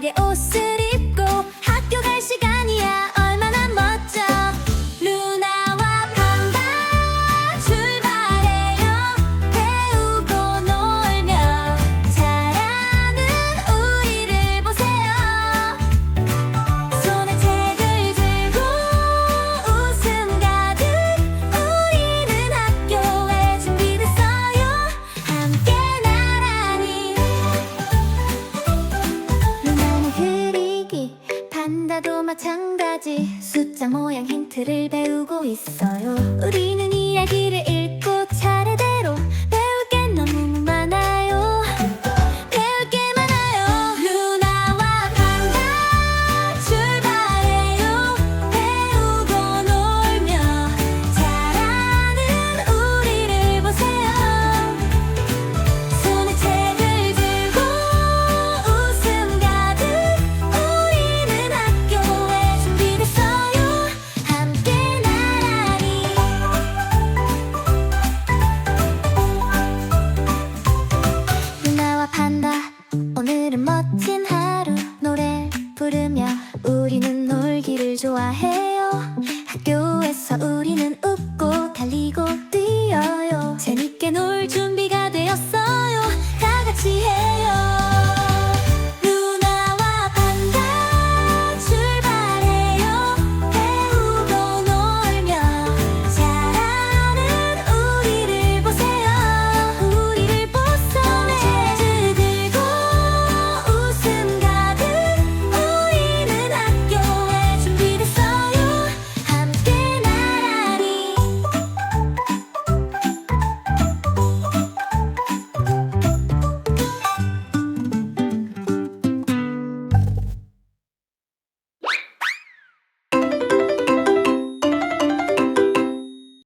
で押す 산다도 마찬가지. 숫자 모양 힌트를 배우고 있어요. 우리는 이야기를 대답한다. 오늘은 멋진 하루. 노래 부르며 우리는 놀기를 좋아해요. 학교에서 우리는 웃고 달리고